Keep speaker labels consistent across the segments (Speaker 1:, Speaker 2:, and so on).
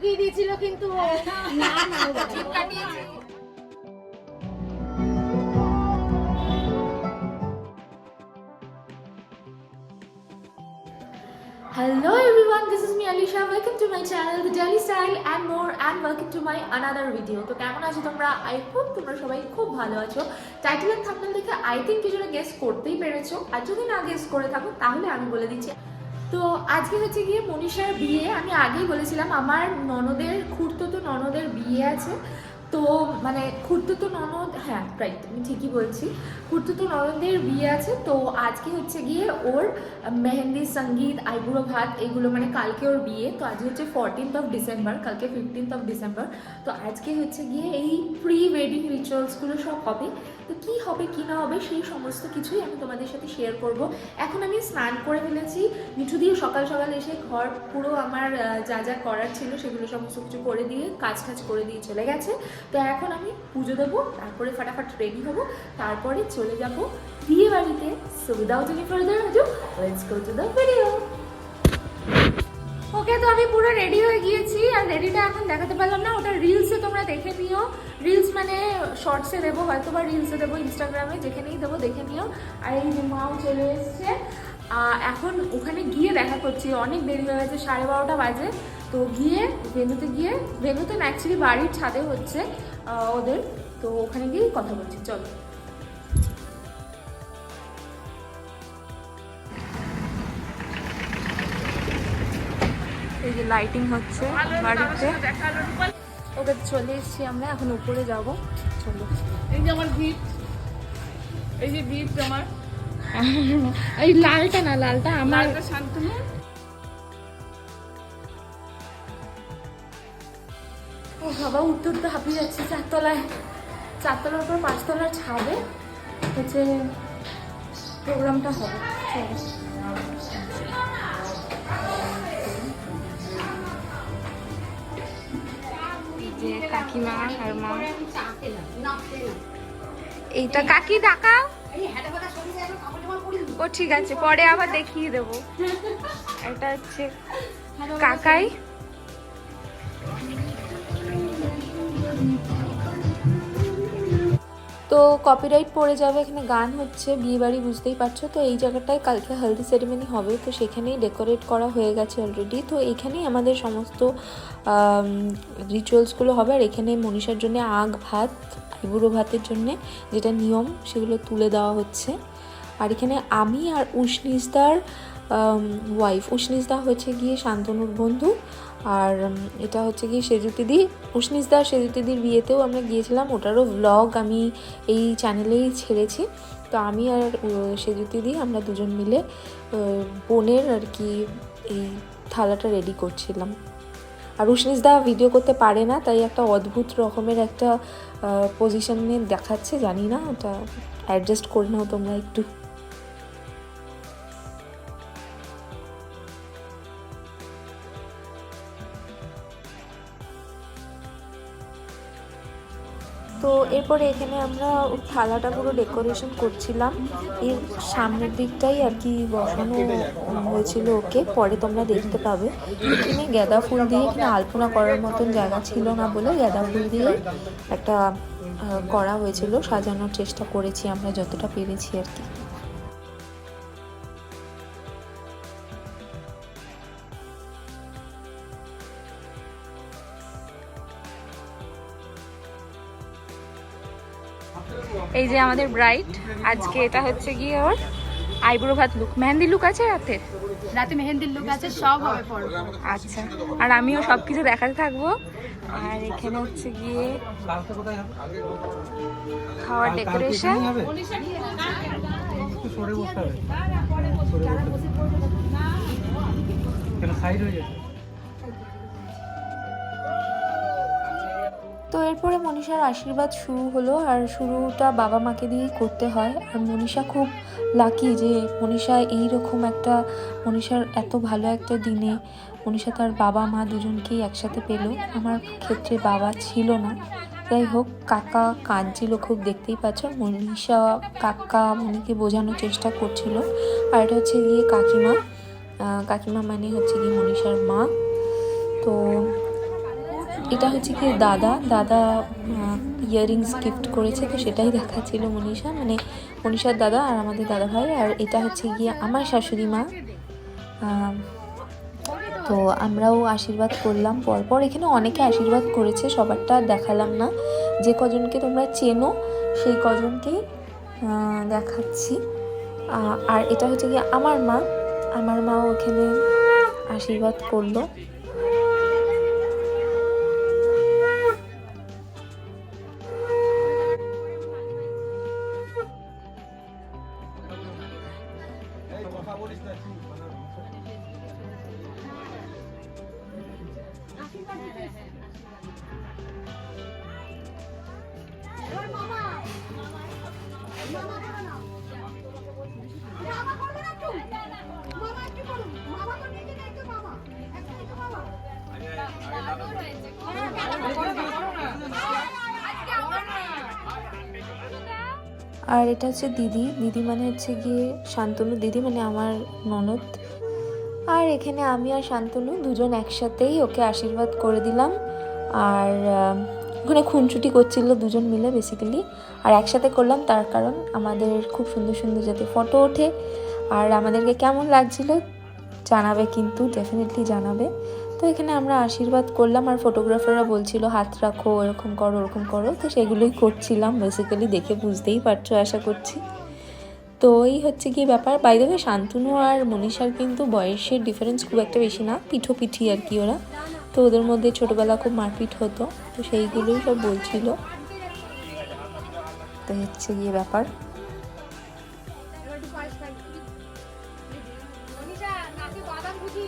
Speaker 1: দিয়ে দিয়েছিল কিন্তু। না না।
Speaker 2: Hello everyone, this is me Alisha. Welcome to my channel, The Daily Style and more and welcome to my another video. তো কেমন আছো তোমরা আই হোপ তোমরা সবাই খুব ভালো আছো টাইটেল এন্ড থাম্বনেল দেখে আই থিঙ্ক কিছুটা গেস করতেই পেরেছ আর যদি না গেস করে থাকো তাহলে আমি বলে দিচ্ছি তো আজকে হচ্ছে গিয়ে মনীষার বিয়ে। আমি আগেই বলেছিলাম, আমার ননদের খুঁড়তো ননদের বিয়ে আছে। তো মানে খুঁড়তো ননদ হ্যাঁ রাইট আমি ঠিকই বলছি। খুঁড়তো ননদের বিয়ে আছে, তো আজকে হচ্ছে গিয়ে ওর মেহেন্দি, সংগীত, আইবুড়ো ভাত এগুলো মানে কালকে ওর বিয়ে। তো আজকে হচ্ছে ফোরটিন্থ অফ ডিসেম্বর কালকে ফিফটিন্থ অফ ডিসেম্বর তো আজকে হচ্ছে গিয়ে এই প্রি ওয়েডিং রিচুয়ালসগুলো সব হবে। তো কী হবে, কী না হবে, সেই সমস্ত কিছুই আমি তোমাদের সাথে শেয়ার করব। এখন আমি স্নান করে ফেলেছি। মিঠু দিয়ে সকাল সকাল এসে ঘর পুরো আমার যা যা করার ছিল সেগুলো সমস্ত কিছু করে দিয়ে কাজ টাজ করে দিয়ে চলে গেছে। তো এখন আমি পুজো দেবো, তারপরে ফাটাফাট রেডি হব, তারপরে চলে যাব বিয়ে বাড়িতে সুবিধাও উইদাউট করে ado let's go to the video okay তো আমি পুরো রেডি হয়ে গিয়েছি আর রেডিটা এখন দেখাতে পারলাম না। ওটা রিলসে তোমরা দেখে নিও। রিলস মানে শর্টসে দেবো, হয়তো বা রিলসে দেবো ইনস্টাগ্রামে যেখানেই দেবো, দেখে নিও। আর এই মাও চলে এসছে। এখন ওখানে গিয়ে দেখা করছি। অনেক দেরি হয়ে গেছে, সাড়ে বারোটা বাজে। তো গিয়ে ভেনুতে গিয়ে ভেনুতে অ্যাকচুয়ালি বাড়ির ছাদে হচ্ছে ওদের। তো ওখানে গিয়েই কথা বলছি, চলো। এই যে লাইটিং হচ্ছে বাড়িতে। ওকে চলে এসেছি আমরা এখন উপরে যাব। চলো।
Speaker 3: এই যে আমার গিফট এই যে গিফট আমার
Speaker 2: এই লালটা না লালটা আমার।
Speaker 3: শান্তনু
Speaker 2: ও বাবা উঠতে উঠতে হাঁপিয়ে যাচ্ছে চারতলায়। চারতলার উপর পাঁচতলার ছাদে হচ্ছে প্রোগ্রামটা হবে। চলো।
Speaker 3: কাকিমা আর মা।
Speaker 2: এইটা কাকি ডাকাও। ও ঠিক আছে পরে আবার দেখিয়ে দেবো। এটা হচ্ছে কাকাই। তো কপিরাইট পড়ে যাবে, এখানে গান হচ্ছে, বিয়ে বাড়ি বুঝতেই পারছ, তো এই জায়গাটায় কালকে হলদি সেরেমনি হবে, তো সেখানেই ডেকোরেট করা হয়ে গেছে অলরেডি তো এখানেই আমাদের সমস্ত রিচুয়ালসগুলো হবে, আর এখানে মনীষার জন্য আগ ভাত আইবুড়ো ভাতের জন্য যেটা নিয়ম, সেগুলো তুলে দেওয়া হচ্ছে। আর এখানে আমি আর উষ্ণিসদার ওয়াইফ উষ্ণিসদা হচ্ছে গিয়ে শান্তনুর বন্ধু আর এটা হচ্ছে গিয়ে সেজুতিদি উষ্ণিসদা সেজুতিদির বিয়েতেও আমরা গিয়েছিলাম, ওটারও ব্লগ আমি এই চ্যানেলেই ছেড়েছি। তো আমি আর সেজুতিদি আমরা দুজন মিলে বোনের আর কি এই থালাটা রেডি করছিলাম। আর উষ্ণিসদা ভিডিও করতে পারে না, তাই একটা অদ্ভুত রকমের একটা পজিশনে দেখাচ্ছে, জানি না, ওটা অ্যাডজাস্ট করে নাও তোমরা একটু। তো এরপরে এখানে আমরা থালাটা পুরো ডেকোরেশন করছিলাম। এর সামনের দিকটাই আর কি বসানো হয়েছিল ওকে, পরে তোমরা দেখতে পাবে। এখানে গাঁদা ফুল দিয়ে এখানে আলপনা করার মতন জায়গা ছিল না বলে গাঁদা ফুল দিয়ে একটা করা হয়েছিল। সাজানোর চেষ্টা করেছি আমরা যতটা পেরেছি আর কি। এই যে আমাদের ব্রাইট আজকে এটা হচ্ছে গিয়ে ওর আইব্রো ভাত লুক। মেহেন্দি লুক আছে রাতে
Speaker 1: রাতে মেহেন্দির লুক আছে সব হবে পরে।
Speaker 2: আচ্ছা আর আমিও সব কিছু দেখাতে থাকব। আর এখানে হচ্ছে গিয়ে খাওয়ার ডেকোরেশন।
Speaker 4: সাইড হয়ে যাচ্ছে
Speaker 2: তো এরপরে মনীষার আশীর্বাদ শুরু হলো আর শুরুটা বাবা মাকে দিয়েই করতে হয়। আর মনীষা খুব লাকি যে মনীষা এইরকম একটা, মনীষার এত ভালো একটা দিনে মনীষা তার বাবা, মা দুজনকেই একসাথে পেল। আমার ক্ষেত্রে বাবা ছিল না। যাই হোক, কাকা কাঁদছিল খুব, দেখতেই পাচ্ছ। মনীষা কাকা মনিকে বোঝানোর চেষ্টা করছিল। আর এটা হচ্ছে গিয়ে কাকিমা। কাকিমা মানে হচ্ছে গিয়ে মনীষার মা। তো এটা হচ্ছে কি দাদা দাদা ইয়াররিংস গিফট করেছে, তো সেটাই দেখাচ্ছিল মনীষা মানে মনীষার দাদা আর আমাদের দাদা ভাই, আর এটা হচ্ছে গিয়ে আমার শাশুড়ি মা। তো আমরাও আশীর্বাদ করলাম পরপর। এখানে অনেকে আশীর্বাদ করেছে, সবারটা দেখালাম না। যে কজনকে তোমরা চেনো, সেই কজনকেই দেখাচ্ছি। আর এটা হচ্ছে গিয়ে আমার মা, আমার মাও এখানে আশীর্বাদ করল। what is the truth? আর এটা হচ্ছে দিদি। দিদি মানে হচ্ছে গিয়ে শান্তনু দিদি মানে আমার ননদ। আর এখানে আমি আর শান্তনু দুজন একসাথেই ওকে আশীর্বাদ করে দিলাম। আর ওখানে খুনছুটি করছিল দুজন মিলে বেসিক্যালি আর একসাথে করলাম তার কারণ আমাদের খুব সুন্দর সুন্দর যাতে ফটো ওঠে। আর আমাদেরকে কেমন লাগছিল জানাবে কিন্তু ডেফিনেটলি জানাবে। এখানে আমরা আশীর্বাদ করলাম আর ফটোগ্রাফাররা বলছিল, হাত রাখো এরকম করো, ওরকম করো। তো সেগুলোই করছিলাম বেসিক্যালি দেখে বুঝতেই পারছ, আশা করছি। তো এই হচ্ছে কি ব্যাপার। বাইরে শান্তনু আর মনীষার কিন্তু বয়সের ডিফারেন্স খুব একটা বেশি না পিঠো পিঠি আর কি ওরা। তো ওদের মধ্যে ছোটোবেলা খুব মারপিট হতো, তো সেইগুলোই সব বলছিল। তো হচ্ছে গিয়ে ব্যাপার।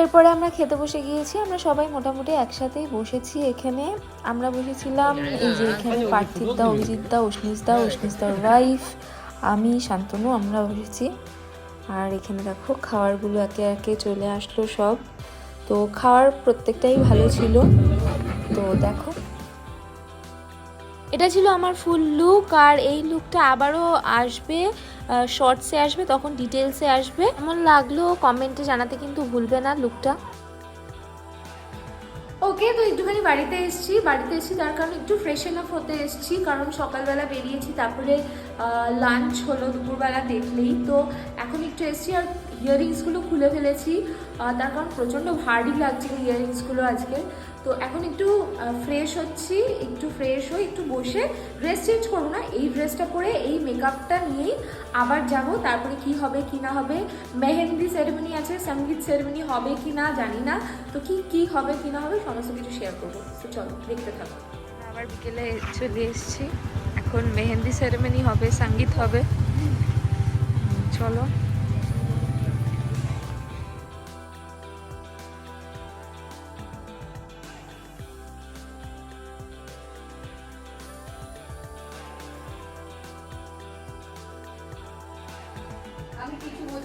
Speaker 2: এরপরে আমরা খেতে বসে গিয়েছি আমরা সবাই মোটামুটি একসাথেই বসেছি এখানে। আমরা বসেছিলাম এই যে এখানে পার্থিব দা অভিজিৎ দা উষ্ণিস দা উষ্ণিস দার ওয়াইফ আমি শান্তনু আমরা বসেছি। আর এখানে দেখো খাবারগুলো একে একে চলে আসলো সব। তো খাওয়ার প্রত্যেকটাই ভালো ছিল। তো দেখো এটা ছিল আমার ফুল লুক আর এই লুকটা আবারও আসবে শর্টসে আসবে, তখন ডিটেলসে আসবে। এমন লাগল কমেন্টে জানাতে কিন্তু ভুলবে না লুকটা ওকে তো একটুখানি বাড়িতে এসেছি। বাড়িতে এসেছি তার কারণ একটু ফ্রেশন আপ হতে এসেছি, কারণ সকালবেলা বেরিয়েছি, তারপরে লাঞ্চ হলো দুপুরবেলা দেখলেই। তো এখন একটু এসেছি আর ইয়াররিংসগুলো খুলে ফেলেছি। তার কারণ প্রচণ্ড ভারী লাগছিল ইয়াররিংসগুলো আজকে। তো এখন একটু ফ্রেশ হচ্ছি, একটু ফ্রেশ হয়ে একটু বসে ড্রেস চেঞ্জ করব না, এই ড্রেসটা পরে এই মেকআপটা নিয়েই আবার যাব। তারপরে কি হবে, কি না হবে, মেহেন্দি সেরেমনি আছে, সংগীত সেরেমনি হবে কি না জানি না। তো কি কি হবে, কি না হবে সমস্ত কিছু শেয়ার করব। তো চলো, দেখতে থাকো। আবার বিকেলে চলে এসেছি। এখন মেহেন্দি সেরেমনি হবে, সংগীত হবে। চলো।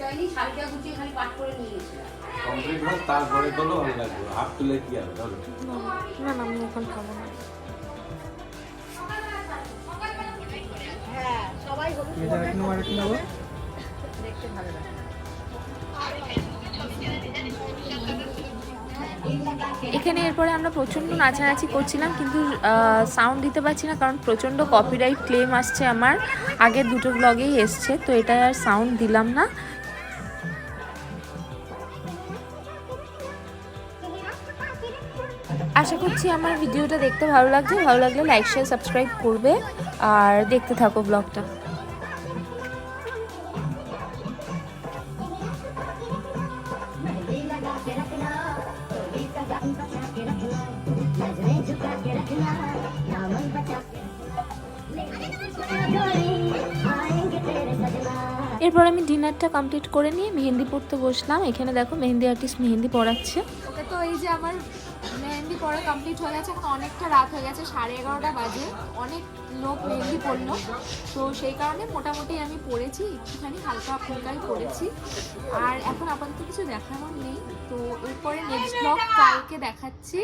Speaker 1: বোঝাইনি শাড়িটা গুছিয়ে খালি পাট করে নিয়ে গেছিলাম
Speaker 5: কমপ্লিট হোক তারপরে করলেও ভালো লাগবে হাফ তুলে কি হবে ধরো।
Speaker 2: না না আমি এখন খাব না।
Speaker 1: হ্যাঁ সবাই হলুদ
Speaker 4: এটা এক নম্বর এক নম্বর
Speaker 1: দেখতে ভালো লাগে।
Speaker 2: এখানে এরপরে আমরা প্রচণ্ড নাচানাচি করছিলাম কিন্তু সাউন্ড দিতে পারছি না কারণ প্রচণ্ড কপিরাইট ক্লেম আসছে আমার। আগের দুটো ব্লগেই এসছে তো এটা আর সাউন্ড দিলাম না। আশা করছি আমার ভিডিওটা দেখতে ভালো লাগছে। ভালো লাগলে লাইক শেয়ার সাবস্ক্রাইব করবে। আর দেখতে থাকো ব্লগটা। এরপর আমি ডিনারটা কমপ্লিট করে নিয়ে মেহেন্দি পড়তে বসলাম। এখানে দেখো মেহেন্দি আর্টিস্ট মেহেন্দি পড়াচ্ছে তো এই যে আমার মেহেন্দি পড়া কমপ্লিট হয়ে গেছে, এখন অনেকটা রাত হয়ে গেছে, সাড়ে এগারোটা বাজে। অনেক লোক মেহেন্দি পড়ল। তো সেই কারণে মোটামুটি আমি পড়েছি, একটুখানি হালকা ফুলকাই পড়েছি। আর এখন আপাতত কিছু দেখানোর নেই। তো এরপরে নেক্সট ব্লগ কালকে দেখাচ্ছি।